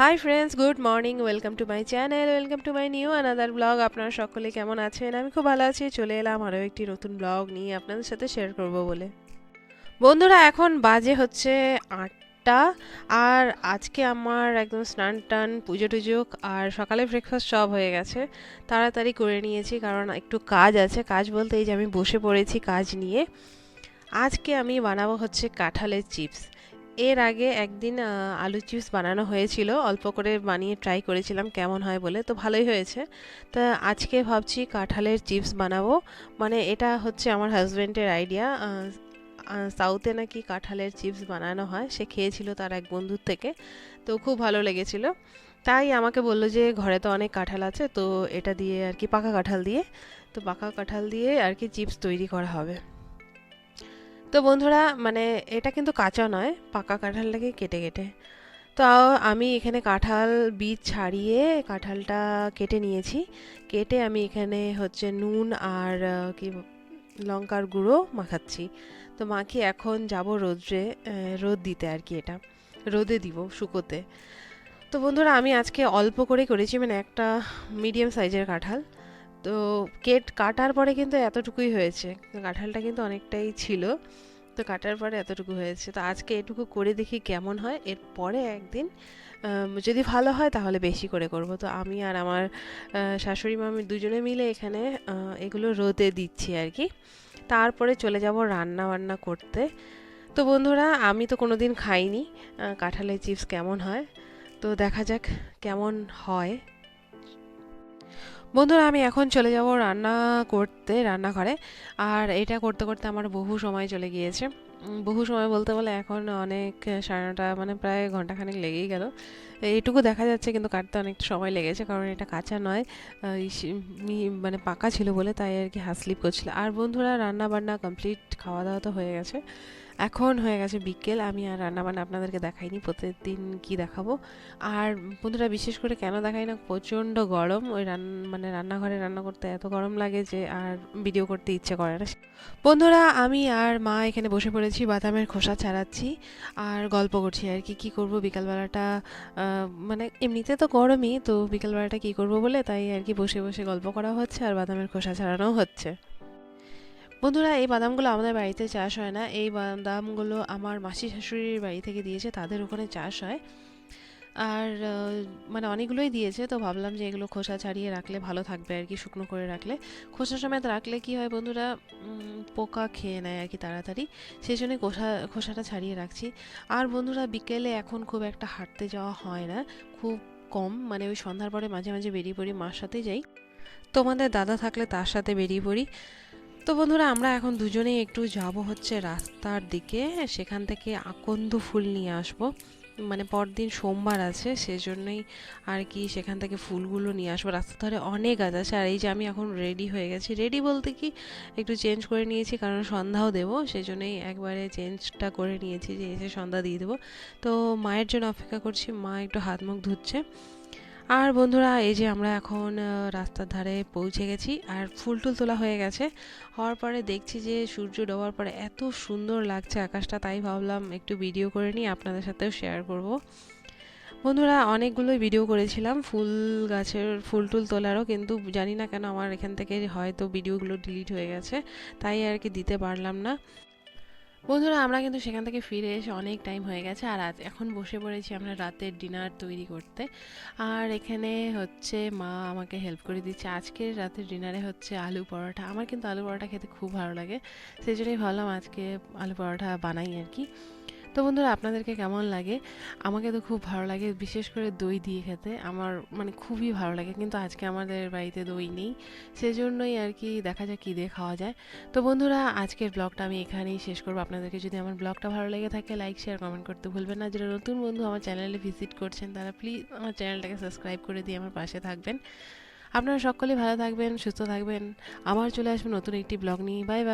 Hi friends good morning welcome to my channel welcome to my new another blog আপনারা সকলে কেমন আছেন? আমি খুব ভালো আছি, চলে এলাম আরও একটি নতুন ব্লগ নিয়ে আপনাদের সাথে শেয়ার করব বলে। বন্ধুরা, এখন বাজে হচ্ছে আটটা, আর আজকে আমার একদম স্নান টান, পুজো টুজো, আর সকালে ব্রেকফাস্ট সব হয়ে গেছে। তাড়াতাড়ি করে নিয়েছি, কারণ একটু কাজ আছে। কাজ বলতে এই যে আমি বসে পড়েছি কাজ নিয়ে। আজকে আমি বানাবো হচ্ছে কাঁঠালের চিপস এর আগে একদিন আলু চিপস বানানো হয়েছিল। অল্প করে বানিয়ে ট্রাই করেছিলাম কেমন হয় বলে, তো ভালোই হয়েছে। তা আজকে ভাবছি কাঁঠালের চিপস বানাবো। মানে এটা হচ্ছে আমার হাজব্যান্ডের আইডিয়া সাউথে নাকি কাঁঠালের চিপস বানানো হয়। সে খেয়েছিল তার এক বন্ধুর থেকে, তো খুব ভালো লেগেছিল। তাই আমাকে বলল যে, ঘরে তো অনেক কাঁঠাল আছে, তো এটা দিয়ে আর কি পাকা কাঁঠাল দিয়ে। তো পাকা কাঁঠাল দিয়ে আর কি চিপস তৈরি করা হবে। তো বন্ধুরা মানে এটা কিন্তু কাঁচা নয়, পাকা কাঁঠালটাকে কেটে কেটে। তো আমি এখানে কাঁঠাল বীজ ছাড়িয়ে কাঁঠালটা কেটে নিয়েছি। কেটে আমি এখানে হচ্ছে নুন আর কি লঙ্কার গুঁড়ো মাখাচ্ছি। তো মাখিয়ে এখন যাব রোদ্রে রোদ দিতে আর কি এটা। রোদে দিব, শুকোতে। তো বন্ধুরা, আমি আজকে অল্প করে করেছি মানে একটা মিডিয়াম সাইজের কাঁঠাল। তো কেট কাটার পরে কিন্তু এতটুকুই হয়েছে। কাঁঠালটা কিন্তু অনেকটাই ছিল। তো কাটার পরে এতটুকু হয়েছে। তো আজকে এটুকু করে দেখি কেমন হয়। এরপরে একদিন যদি ভালো হয় তাহলে বেশি করে করব। তো আমি আর আমার শাশুড়ি মামি দুজনে মিলে এখানে এগুলো রোদে দিচ্ছি আর কি। তারপরে চলে যাব রান্না বান্না করতে। তো বন্ধুরা, আমি তো কোনো দিন খাইনি কাঁঠালের চিপস কেমন হয়? তো দেখা যাক কেমন হয়। বন্ধুরা, আমি এখন চলে যাব রান্না করতে, রান্নাঘরে। আর এটা করতে করতে আমার বহু সময় চলে গিয়েছে। বহু সময় বলতে বলে এখন অনেক সাড়ে নটা মানে প্রায় ঘন্টাখানেক লেগেই গেল। এইটুকু দেখা যাচ্ছে, কিন্তু কাটতে অনেকটা সময় লেগেছে, কারণ এটা কাঁচা নয়। মানে পাকা ছিল বলে তাই আর কি হাত স্লিপ করছিল। আর বন্ধুরা রান্না বান্না কমপ্লিট খাওয়া দাওয়া তো হয়ে গেছে। এখন হয়ে গেছে বিকেল, আমি আর রান্না বান্না আপনাদেরকে দেখাইনি, প্রতিদিন কি দেখাবো? আর বন্ধুরা, বিশেষ করে কেন দেখাই না, প্রচণ্ড গরম, ওই রান মানে রান্নাঘরে রান্না করতে এত গরম লাগে যে আর ভিডিও করতে ইচ্ছে করে না। বন্ধুরা, আমি আর মা এখানে বসে পড়েছি, বাদামের খোসা ছাড়াচ্ছি, আর গল্প করছি আর কি, কী করব বিকালবেলাটা মানে এমনিতে তো গরমই, তো বিকালবেলাটা কী করব বলে তাই আর কি বসে বসে গল্প করা হচ্ছে, আর বাদামের খোসা ছাড়ানোও হচ্ছে। বন্ধুরা, এই বাদামগুলো আমাদের বাড়িতে চাষ হয় না। এই বাদামগুলো আমার মাসি শাশুড়ির বাড়ি থেকে দিয়েছে, তাদের ওখানে চাষ হয়। আর মানে অনেকগুলোই দিয়েছে, তো ভাবলাম যে এগুলো খোসা ছাড়িয়ে রাখলে ভালো থাকবে আর কি, শুকনো করে রাখলে। খোসা সমেত রাখলে কি হয় বন্ধুরা পোকা খেয়ে নেয় আর কি তাড়াতাড়ি। সেই জন্যই খোসা, খোসাটা ছাড়িয়ে রাখছি। আর বন্ধুরা, বিকেলে এখন খুব একটা হাঁটতে যাওয়া হয় না, খুব কম। মানে ওই সন্ধ্যার পরে মাঝে মাঝে বেরিয়ে পড়ি মার সাথে যাই। তোমাদের দাদা থাকলে তার সাথে বেরিয়ে পড়ি। তো বন্ধুরা, আমরা এখন দুজনেই একটু যাব হচ্ছে রাস্তার দিকে। সেখান থেকে আকন্দ ফুল নিয়ে আসব। মানে পরদিন সোমবার আছে, সেজন্যই আর কি সেখান থেকে ফুলগুলো নিয়ে আসব। রাস্তার ধারে অনেক গাছ আছে, আর এই যে আমি এখন রেডি হয়ে গেছি। রেডি বলতে কি, একটু চেঞ্জ করে নিয়েছি, কারণ সন্ধ্যাও দেবো সেই জন্যই একবারে চেঞ্জটা করে নিয়েছি যে এসে সন্ধ্যা দিয়ে দেবো। তো মায়ের জন্য অপেক্ষা করছি, মা একটু হাত মুখ ধুচ্ছে। আর বন্ধুরা, এই যে আমরা এখন রাস্তার ধারে পৌঁছে গেছি আর ফুল টুল তোলা হয়ে গেছে। হওয়ার পরে দেখছি যে সূর্য ডোবার পরে এত সুন্দর লাগছে আকাশটা, তাই ভাবলাম একটু ভিডিও করে নিই, আপনাদের সাথেও শেয়ার করব। বন্ধুরা, অনেকগুলোই ভিডিও করেছিলাম, ফুল গাছের, ফুল টুল তোলারও, কিন্তু জানি না কেন আমার এখান থেকে হয়তো ভিডিওগুলো ডিলিট হয়ে গেছে, তাই আর কি দিতে পারলাম না। বন্ধুরা, আমরা কিন্তু সেখান থেকে ফিরে এসে অনেক টাইম হয়ে গেছে আর আজ এখন বসে পড়েছি আমরা রাতের ডিনার তৈরি করতে। আর এখানে হচ্ছে মা আমাকে হেল্প করে দিচ্ছে। আজকের রাতের ডিনারে হচ্ছে আলু পরোটা। আমার কিন্তু আলু পরোটা খেতে খুব ভালো লাগে। সেই জন্যই ভাবলাম আজকে আলু পরোটা বানাই আর কি। তো বন্ধুরা, আপনাদেরকে কেমন লাগে? আমাকে তো খুব ভালো লাগে, বিশেষ করে দই দিয়ে খেতে। আমার মানে খুবই ভালো লাগে, কিন্তু আজকে আমাদের বাড়িতে দই নেই। সেজন্যই আর কি দেখা যাক কী দিয়ে খাওয়া যায়। তো বন্ধুরা, আজকের ব্লগটা আমি এখানেই শেষ করব। আপনাদেরকে যদি আমার ব্লগটা ভালো লেগে থাকে, লাইক, শেয়ার, কমেন্ট করতে ভুলবেন না। যারা নতুন বন্ধু আমার চ্যানেলে ভিজিট করছেন, তারা প্লিজ আমার চ্যানেলটাকে সাবস্ক্রাইব করে দিয়ে আমার পাশে থাকবেন। আপনারা সকলেই ভালো থাকবেন, সুস্থ থাকবেন। আবার চলে আসবেন নতুন একটি ব্লগ নিয়ে। Bye bye.